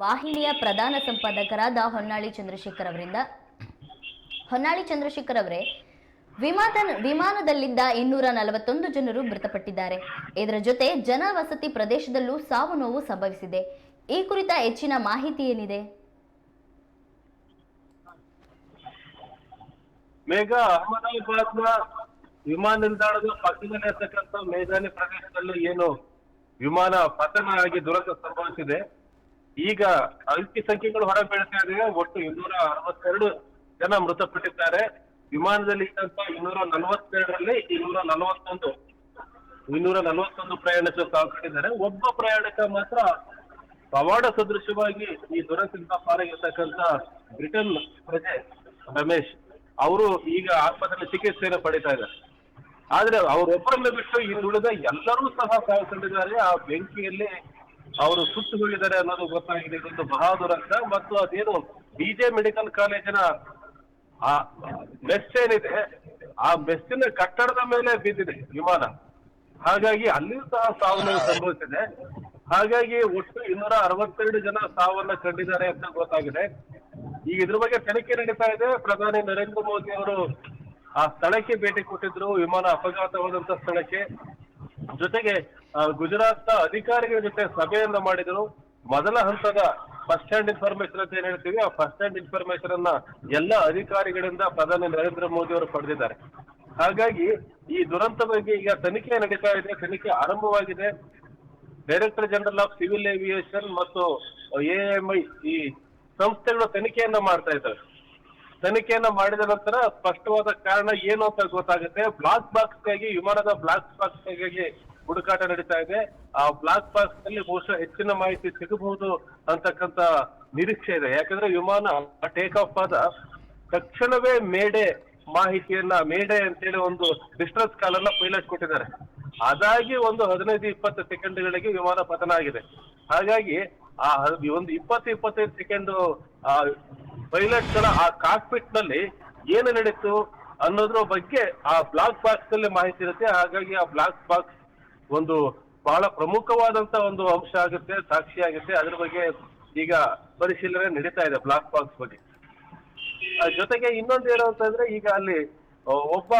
ವಾಹಿನಿಯ ಪ್ರಧಾನ ಸಂಪಾದಕರಾದ ಹೊನ್ನಾಳಿ ಚಂದ್ರಶೇಖರ್ ಅವರಿಂದ. ಹೊನ್ನಾಳಿ ಚಂದ್ರಶೇಖರ್ ಅವರೇ ವಿಮಾನ ವಿಮಾನದಲ್ಲಿದ್ದ ಇನ್ನೂರ ನಲವತ್ತೊಂದು ಜನರು ಮೃತಪಟ್ಟಿದ್ದಾರೆ. ಇದರ ಜೊತೆ ಜನವಸತಿ ಪ್ರದೇಶದಲ್ಲೂ ಸಾವು ನೋವು ಸಂಭವಿಸಿದೆ. ಈ ಕುರಿತ ಹೆಚ್ಚಿನ ಮಾಹಿತಿ ಏನಿದೆ? ಮೇಘ ವಿಮಾನ ನಿಲ್ದಾಣದ ಪಕ್ಕದಲ್ಲಿ ಇರ್ತಕ್ಕಂಥ ಪ್ರದೇಶದಲ್ಲಿ ಏನು ವಿಮಾನ ಪತನ ಆಗಿ ದುರಂತ ಸಂಭವಿಸಿದೆ. ಈಗ ಅಂಕಿ ಸಂಖ್ಯೆಗಳು ಹೊರ ಬೀಳ್ತಾ ಇದೆ. ಒಟ್ಟು ಇನ್ನೂರ ಅರವತ್ತೆರಡು ಜನ ಮೃತಪಟ್ಟಿದ್ದಾರೆ. ವಿಮಾನದಲ್ಲಿ ಇದ್ದಂತ ಇನ್ನೂರ ನಲವತ್ತೆರಡರಲ್ಲಿ ಇನ್ನೂರ ನಲವತ್ತೊಂದು ಇನ್ನೂರ ನಲವತ್ತೊಂದು ಪ್ರಯಾಣಿಕರು ಸಾವನ್ನಪ್ಪಿದ್ದಾರೆ ಒಬ್ಬ ಪ್ರಯಾಣಿಕ ಮಾತ್ರ ಪವಾಡ ಸದೃಶವಾಗಿ ಈ ದುರಂತದಿಂದ ಪಾರಾಗಿರ್ತಕ್ಕಂತ ಬ್ರಿಟನ್ ಪ್ರಜೆ ರಮೇಶ್ ಅವರು ಈಗ ಆಸ್ಪತ್ರೆಯಲ್ಲಿ ಚಿಕಿತ್ಸೆಯನ್ನು ಪಡಿತಾ ಇದ್ದಾರೆ. ಆದ್ರೆ ಅವರೊಬ್ಬರನ್ನ ಬಿಟ್ಟು ಇನ್ನುಳಿದ ಎಲ್ಲರೂ ಸಹ ಸಾವನ್ನಪ್ಪಿದ್ದಾರೆ ಆ ಬೆಂಕಿಯಲ್ಲಿ ಅವರು ಸುಟ್ಟು ಹೋಗಿದ್ದಾರೆ ಅನ್ನೋದು ಗೊತ್ತಾಗಿದೆ. ಇದೊಂದು ಅಂತ. ಮತ್ತು ಅದೇನು ಬಿಜೆ ಮೆಡಿಕಲ್ ಕಾಲೇಜಿನ ಆ ಮೆಸ್ ಏನಿದೆ, ಆ ಮೆಸ್ಸಿನ ಕಟ್ಟಡದ ಮೇಲೆ ಬಿದ್ದಿದೆ ವಿಮಾನ. ಹಾಗಾಗಿ ಅಲ್ಲಿಯೂ ಸಹ ಸಾವು ಸಂಭವಿಸಿದೆ. ಹಾಗಾಗಿ ಒಟ್ಟು ಇನ್ನೂರ ಅರವತ್ತೆರಡು ಜನ ಸಾವನ್ನ ಕಂಡಿದ್ದಾರೆ ಅಂತ ಗೊತ್ತಾಗಿದೆ. ಈಗ ಇದ್ರ ಬಗ್ಗೆ ತನಿಖೆ ನಡೀತಾ ಇದೆ. ಪ್ರಧಾನಿ ನರೇಂದ್ರ ಮೋದಿ ಅವರು ಆ ಸ್ಥಳಕ್ಕೆ ಭೇಟಿ ಕೊಟ್ಟಿದ್ರು. ವಿಮಾನ ಅಪಘಾತವಾದಂತ ಸ್ಥಳಕ್ಕೆ. ಜೊತೆಗೆ ಗುಜರಾತ್ನ ಅಧಿಕಾರಿಗಳ ಜೊತೆ ಸಭೆಯನ್ನ ಮಾಡಿದರು. ಮೊದಲ ಹಂತದ ಫಸ್ಟ್ ಹ್ಯಾಂಡ್ ಇನ್ಫಾರ್ಮೇಶನ್ ಅಂತ ಏನ್ ಹೇಳ್ತೀವಿ, ಆ ಫಸ್ಟ್ ಹ್ಯಾಂಡ್ ಇನ್ಫಾರ್ಮೇಶನ್ ಅನ್ನ ಎಲ್ಲ ಅಧಿಕಾರಿಗಳಿಂದ ಪ್ರಧಾನಿ ನರೇಂದ್ರ ಮೋದಿ ಅವರು ಪಡೆದಿದ್ದಾರೆ. ಹಾಗಾಗಿ, ಈ ದುರಂತ ಬಗ್ಗೆ ಈಗ ತನಿಖೆ ನಡೀತಾ ಇದೆ, ತನಿಖೆ ಆರಂಭವಾಗಿದೆ. Director general of civil aviation ಮತ್ತು ಎಎಂಐ ಈ ಸಂಸ್ಥೆಗಳು ತನಿಖೆಯನ್ನ ಮಾಡ್ತಾ ಇದ್ದಾರೆ ತನಿಖೆಯನ್ನ ಮಾಡಿದ ನಂತರ ಸ್ಪಷ್ಟವಾದ ಕಾರಣ ಏನು ಅಂತ ಗೊತ್ತಾಗುತ್ತೆ. ಬ್ಲಾಕ್ ಬಾಕ್ಸ್ ಆಗಿ ವಿಮಾನದ ಬ್ಲಾಕ್ ಬಾಕ್ಸ್ ಆಗಿ ಹುಡುಕಾಟ ನಡೀತಾ ಇದೆ. ಆ ಬ್ಲಾಕ್ ಬಾಕ್ಸ್ನಲ್ಲಿ ಬಹುಶಃ ಹೆಚ್ಚಿನ ಮಾಹಿತಿ ಸಿಗಬಹುದು ಅಂತಕ್ಕಂತ ನಿರೀಕ್ಷೆ ಇದೆ. ಯಾಕಂದ್ರೆ ವಿಮಾನ ಟೇಕ್ ಆಫ್ ಆದ ತಕ್ಷಣವೇ ಮೇಡೆ ಮಾಹಿತಿಯನ್ನ, ಮೇಡೆ ಅಂತೇಳಿ ಒಂದು ಡಿಸ್ಟ್ರೆಸ್ ಕಾಲ್ ಅನ್ನ ಪೈಲಟ್ ಕೊಟ್ಟಿದ್ದಾರೆ. ಅದಾಗಿ ಒಂದು ಹದಿನೈದು, ಇಪ್ಪತ್ತು ಸೆಕೆಂಡ್ಗಳಿಗೆ ವಿಮಾನ ಪತನ ಆಗಿದೆ. ಹಾಗಾಗಿ ಆ ಒಂದು ಇಪ್ಪತ್ತು, ಇಪ್ಪತ್ತೈದು ಸೆಕೆಂಡ್ ಪೈಲಟ್ಗಳ ಆ ಕಾಕ್ಪಿಟ್ನಲ್ಲಿ ಏನು ನಡೀತು ಅನ್ನೋದ್ರ ಬಗ್ಗೆ ಆ ಬ್ಲಾಕ್ ಬಾಕ್ಸ್ನಲ್ಲಿ ಮಾಹಿತಿ ಇರುತ್ತೆ. ಹಾಗಾಗಿ ಆ ಬ್ಲಾಕ್ ಬಾಕ್ಸ್ ಒಂದು ಬಹಳ ಪ್ರಮುಖವಾದಂತ ಒಂದು ಅಂಶ ಆಗುತ್ತೆ, ಸಾಕ್ಷಿ ಆಗುತ್ತೆ. ಅದ್ರ ಬಗ್ಗೆ ಈಗ ಪರಿಶೀಲನೆ ನಡೀತಾ ಇದೆ ಬ್ಲಾಕ್ ಬಾಕ್ಸ್ ಬಗ್ಗೆ. ಜೊತೆಗೆ ಇನ್ನೊಂದು ಏನು ಅಂತಂದ್ರೆ ಈಗ ಅಲ್ಲಿ ಒಬ್ಬ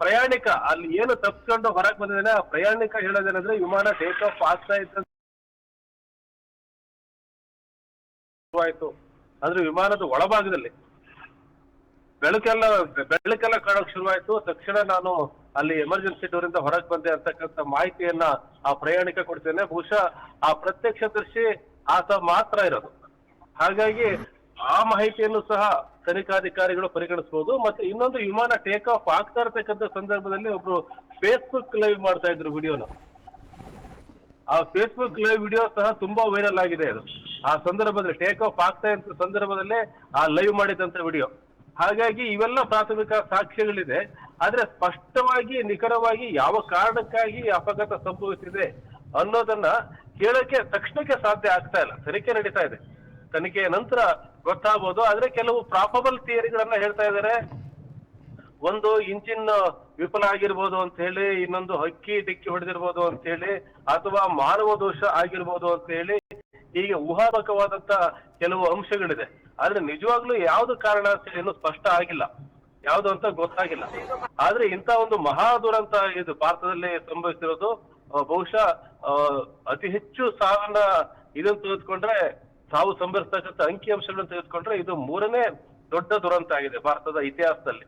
ಪ್ರಯಾಣಿಕ ಅಲ್ಲಿ ಏನು ತಪ್ಪಿಕೊಂಡು ಹೊರಗೆ ಬಂದಿದ್ದಾನೆ, ಆ ಪ್ರಯಾಣಿಕ ಹೇಳೋದೇನಂದ್ರೆ ವಿಮಾನ ಟೇಕ್ ಆಫ್ ಆಗ್ತಾ ಇದ್ದ ಆಯ್ತು. ಅಂದ್ರೆ ವಿಮಾನದ ಒಳಭಾಗದಲ್ಲಿ. ಬೆಳಕೆಲ್ಲ ಬೆಳಕೆಲ್ಲ ಕಾಣಕ್ ಶುರುವಾಯ್ತು. ತಕ್ಷಣ ನಾನು ಅಲ್ಲಿ ಎಮರ್ಜೆನ್ಸಿ ಡೋರ್ ಇಂದ ಹೊರಗೆ ಬಂದೆ ಅಂತಕ್ಕಂಥ ಮಾಹಿತಿಯನ್ನ ಆ ಪ್ರಯಾಣಿಕ ಕೊಡ್ತೇನೆ. ಬಹುಶಃ ಆ ಪ್ರತ್ಯಕ್ಷದರ್ಶಿ ಆತ ಮಾತ್ರ ಇರೋದು. ಹಾಗಾಗಿ ಆ ಮಾಹಿತಿಯನ್ನು ಸಹ ತನಿಖಾಧಿಕಾರಿಗಳು ಪರಿಗಣಿಸಬಹುದು ಮತ್ತೆ ಇನ್ನೊಂದು ವಿಮಾನ ಟೇಕ್ ಆಫ್ ಆಗ್ತಾ ಇರತಕ್ಕಂಥ ಸಂದರ್ಭದಲ್ಲಿ ಒಬ್ರು ಫೇಸ್ಬುಕ್ ಲೈವ್ ಮಾಡ್ತಾ ಇದ್ರು ವಿಡಿಯೋನ ಆ ಫೇಸ್ಬುಕ್ ಲೈವ್ ವಿಡಿಯೋ ಸಹ ತುಂಬಾ ವೈರಲ್ ಆಗಿದೆ ಅದು. ಆ ಸಂದರ್ಭದಲ್ಲಿ ಟೇಕ್ ಆಫ್ ಆಗ್ತಾ ಇದ್ದ ಸಂದರ್ಭದಲ್ಲೇ ಆ ಲೈವ್ ಮಾಡಿದಂತ ವಿಡಿಯೋ ಹಾಗಾಗಿ ಇವೆಲ್ಲ ಪ್ರಾಥಮಿಕ ಸಾಕ್ಷ್ಯಗಳಿದೆ. ಆದ್ರೆ ಸ್ಪಷ್ಟವಾಗಿ, ನಿಖರವಾಗಿ ಯಾವ ಕಾರಣಕ್ಕಾಗಿ ಅಪಘಾತ ಸಂಭವಿಸಿದೆ ಅನ್ನೋದನ್ನ ಕೇಳಕ್ಕೆ ತಕ್ಷಣಕ್ಕೆ ಸಾಧ್ಯ ಆಗ್ತಾ ಇಲ್ಲ. ತನಿಖೆ ನಡೀತಾ ಇದೆ. ತನಿಖೆಯ ನಂತರ ಗೊತ್ತಾಗ್ಬೋದು, ಆದ್ರೆ ಕೆಲವು ಪ್ರಾಪಬಲ್ ಥಿಯರಿಗಳನ್ನ ಹೇಳ್ತಾ ಇದ್ದಾರೆ ಒಂದು ಇಂಜಿನ್ ವಿಫಲ ಆಗಿರ್ಬೋದು ಅಂತ ಹೇಳಿ, ಇನ್ನೊಂದು ಹಕ್ಕಿ ಡಿಕ್ಕಿ ಹೊಡೆದಿರ್ಬೋದು ಅಂತ ಹೇಳಿ, ಅಥವಾ ಮಾನವ ದೋಷ ಆಗಿರ್ಬೋದು ಅಂತ ಹೇಳಿ ಹೀಗೆ ಊಹಾತ್ಮಕವಾದಂತ ಕೆಲವು ಅಂಶಗಳಿದೆ. ಆದ್ರೆ ನಿಜವಾಗ್ಲೂ ಯಾವ್ದು ಕಾರಣ ಅಂತ ಹೇಳಿ ಸ್ಪಷ್ಟ ಆಗಿಲ್ಲ. ಯಾವ್ದು ಅಂತ ಗೊತ್ತಾಗಿಲ್ಲ. ಆದ್ರೆ ಇಂತ ಒಂದು ಮಹಾ ದುರಂತ ಇದು ಭಾರತದಲ್ಲಿ ಸಂಭವಿಸಿರೋದು ಬಹುಶಃ ಅತಿ ಹೆಚ್ಚು ಸಾವನ್ನ ಇದನ್ನು ತೆಗೆದುಕೊಂಡ್ರೆ, ಸಾವು ಸಂಭವಿಸ್ತಕ್ಕಂಥ ಅಂಕಿಅಂಶಗಳನ್ನು ತೆಗೆದುಕೊಂಡ್ರೆ ಇದು ಮೂರನೇ ದೊಡ್ಡ ದುರಂತ ಆಗಿದೆ ಭಾರತದ ಇತಿಹಾಸದಲ್ಲಿ.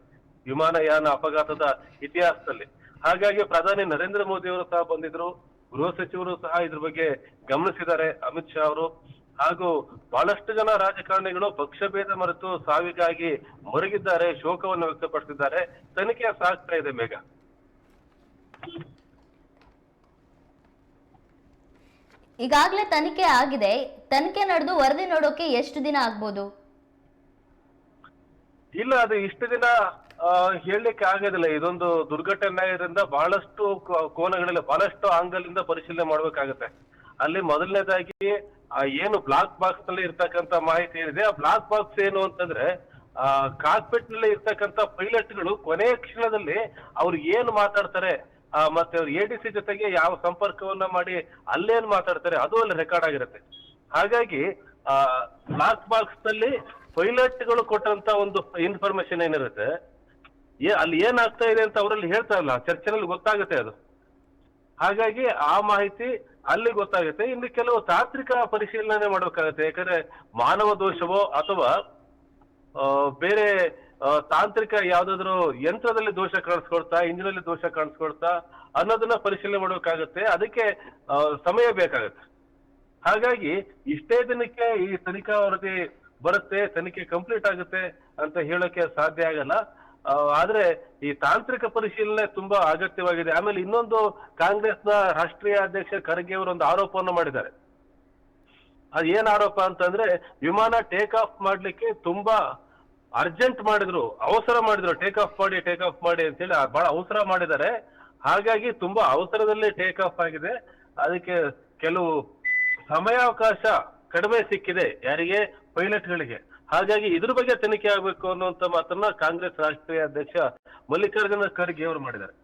ವಿಮಾನಯಾನ ಅಪಘಾತದ ಇತಿಹಾಸದಲ್ಲಿ. ಹಾಗಾಗಿ ಪ್ರಧಾನಿ ನರೇಂದ್ರ ಮೋದಿ ಅವರು ಸಹ ಬಂದಿದ್ರು. ಗೃಹ ಸಚಿವರು ಸಹ ಇದ್ರ ಬಗ್ಗೆ ಗಮನಿಸಿದ್ದಾರೆ ಅಮಿತ್ ಶಾ ಅವರು. ಹಾಗೂ ಬಹಳಷ್ಟು ಜನ ರಾಜಕಾರಣಿಗಳು ಪಕ್ಷಭೇದ ಮರೆತು ಸಾವಿಗಾಗಿ ಮರುಗಿದ್ದಾರೆ ಶೋಕವನ್ನು ವ್ಯಕ್ತಪಡಿಸಿದ್ದಾರೆ. ತನಿಖೆ ಸಾಗ್ತಾ ಇದೆ ಮೇಘ. ಈಗಾಗಲೇ ತನಿಖೆ ಆಗಿದೆ. ತನಿಖೆ ನಡೆದು ವರದಿ ನೋಡೋಕೆ ಎಷ್ಟು ದಿನ ಆಗ್ಬೋದು? ಇಲ್ಲ ಅದು ಇಷ್ಟು ದಿನ ಹೇಳಲಿಕ್ಕೆ ಆಗೋದಿಲ್ಲ. ಇದೊಂದು ದುರ್ಘಟನೆಯಿಂದ ಬಹಳಷ್ಟು ಕೋ- ಕೋನಗಳಲ್ಲಿ ಬಹಳಷ್ಟು ಆಂಗಲ್ ಇಂದ ಪರಿಶೀಲನೆ ಮಾಡಬೇಕಾಗುತ್ತೆ. ಅಲ್ಲಿ ಮೊದಲನೇದಾಗಿ ಏನು ಬ್ಲಾಕ್ ಬಾಕ್ಸ್ನಲ್ಲಿ ಇರ್ತಕ್ಕಂತ ಮಾಹಿತಿ ಏನಿದೆ, ಆ ಬ್ಲಾಕ್ ಬಾಕ್ಸ್ ಏನು ಅಂತಂದ್ರೆ ಕಾಕ್ಪಿಟ್ನಲ್ಲಿ ಇರ್ತಕ್ಕಂತ ಪೈಲಟ್ಗಳು ಕೊನೆಯ ಕ್ಷಣದಲ್ಲಿ ಅವ್ರು ಏನು ಮಾತಾಡ್ತಾರೆ ಮತ್ತೆ ಅವ್ರು ಎ ಡಿ ಸಿ ಜೊತೆಗೆ ಯಾವ ಸಂಪರ್ಕವನ್ನ ಮಾಡಿ ಅಲ್ಲೇನ್ ಮಾತಾಡ್ತಾರೆ, ಅದು ಅಲ್ಲಿ ರೆಕಾರ್ಡ್ ಆಗಿರುತ್ತೆ. ಹಾಗಾಗಿ ಬ್ಲಾಕ್ ಬಾಕ್ಸ್ನಲ್ಲಿ ಪೈಲಟ್ಗಳು ಕೊಟ್ಟಂತ ಒಂದು ಇನ್ಫಾರ್ಮೇಶನ್ ಏನಿರುತ್ತೆ ಏ, ಅಲ್ಲಿ ಏನಾಗ್ತಾ ಇದೆ ಅಂತ ಅವರಲ್ಲಿ ಹೇಳ್ತಾ ಇಲ್ಲ. ಚರ್ಚೆನಲ್ಲಿ ಗೊತ್ತಾಗುತ್ತೆ ಅದು. ಹಾಗಾಗಿ ಆ ಮಾಹಿತಿ ಅಲ್ಲಿ ಗೊತ್ತಾಗುತ್ತೆ. ಇನ್ನು ಕೆಲವು ತಾಂತ್ರಿಕ ಪರಿಶೀಲನೆ ಮಾಡಬೇಕಾಗತ್ತೆ. ಯಾಕಂದ್ರೆ ಮಾನವ ದೋಷವೋ ಅಥವಾ ಬೇರೆ ತಾಂತ್ರಿಕ ಯಾವ್ದಾದ್ರು ಯಂತ್ರದಲ್ಲಿ ದೋಷ ಕಾಣಿಸ್ಕೊಳ್ತಾ ಇಂಜಿನಲ್ಲಿ ದೋಷ ಕಾಣಿಸ್ಕೊಳ್ತಾ ಅನ್ನೋದನ್ನ ಪರಿಶೀಲನೆ ಮಾಡಬೇಕಾಗತ್ತೆ. ಅದಕ್ಕೆ ಸಮಯ ಬೇಕಾಗುತ್ತೆ. ಹಾಗಾಗಿ ಇಷ್ಟೇ ದಿನಕ್ಕೆ ಈ ತನಿಖಾ ವರದಿ ಬರುತ್ತೆ, ತನಿಖೆ ಕಂಪ್ಲೀಟ್ ಆಗುತ್ತೆ ಅಂತ ಹೇಳೋಕೆ ಸಾಧ್ಯ ಆಗಲ್ಲ. ಆದ್ರೆ ಈ ತಾಂತ್ರಿಕ ಪರಿಶೀಲನೆ ತುಂಬಾ ಅಗತ್ಯವಾಗಿದೆ. ಆಮೇಲೆ ಇನ್ನೊಂದು ಕಾಂಗ್ರೆಸ್ನ ರಾಷ್ಟ್ರೀಯ ಅಧ್ಯಕ್ಷ ಖರ್ಗೆ ಅವರು ಒಂದು ಆರೋಪವನ್ನು ಮಾಡಿದ್ದಾರೆ. ಅದು ಏನ್ ಆರೋಪ ಅಂತಂದ್ರೆ ವಿಮಾನ ಟೇಕ್ ಆಫ್ ಮಾಡ್ಲಿಕ್ಕೆ ತುಂಬಾ ಅರ್ಜೆಂಟ್ ಮಾಡಿದ್ರು, ಅವಸರ ಮಾಡಿದ್ರು ಟೇಕ್ ಆಫ್ ಮಾಡಿ ಟೇಕ್ ಆಫ್ ಮಾಡಿ ಅಂತ ಹೇಳಿ ಬಹಳ ಅವಸರ ಮಾಡಿದ್ದಾರೆ. ಹಾಗಾಗಿ ತುಂಬಾ ಅವಸರದಲ್ಲಿ ಟೇಕ್ ಆಫ್ ಆಗಿದೆ. ಅದಕ್ಕೆ ಕೆಲವು ಸಮಯಾವಕಾಶ ಕಡಿಮೆ ಸಿಕ್ಕಿದೆ ಯಾರಿಗೆ? ಪೈಲಟ್ಗಳಿಗೆ ಹಾಗಾಗಿ ಇದ್ರ ಬಗ್ಗೆ ತನಿಖೆ ಆಗ್ಬೇಕು ಅನ್ನುವಂತ ಮಾತನ್ನ ಕಾಂಗ್ರೆಸ್ ರಾಷ್ಟ್ರೀಯ ಅಧ್ಯಕ್ಷ ಮಲ್ಲಿಕಾರ್ಜುನ ಖರ್ಗೆ ಅವರು ಮಾಡಿದ್ದಾರೆ.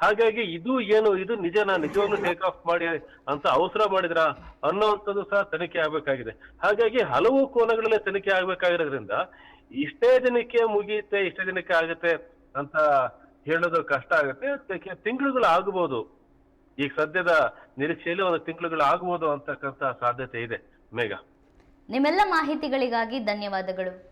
ಹಾಗಾಗಿ ಇದು ಏನು, ಇದು ನಿಜನಾ ನಿಜವನ್ನು ಟೇಕ್ ಆಫ್ ಮಾಡಿ ಅಂತ ಅವಸರ ಮಾಡಿದ್ರ ಅನ್ನೋವಂಥದ್ದು ಸಹ ತನಿಖೆ ಆಗ್ಬೇಕಾಗಿದೆ. ಹಾಗಾಗಿ ಹಲವು ಕೋನಗಳಲ್ಲಿ ತನಿಖೆ ಆಗ್ಬೇಕಾಗಿರೋದ್ರಿಂದ ಇಷ್ಟೇ ದಿನಕ್ಕೆ ಮುಗಿಯುತ್ತೆ, ಇಷ್ಟೇ ದಿನಕ್ಕೆ ಆಗುತ್ತೆ ಅಂತ ಹೇಳೋದು ಕಷ್ಟ ಆಗುತ್ತೆ. ತಿಂಗಳುಗಳು ಆಗಬಹುದು ಈಗ ಸದ್ಯದ ನಿರೀಕ್ಷೆಯಲ್ಲಿ ಒಂದು ತಿಂಗಳುಗಳು ಆಗಬಹುದು ಅಂತಕ್ಕಂತ ಸಾಧ್ಯತೆ ಇದೆ ಮೇಘ. ನಿಮ್ಮೆಲ್ಲ ಮಾಹಿತಿಗಳಿಗಾಗಿ ಧನ್ಯವಾದಗಳು.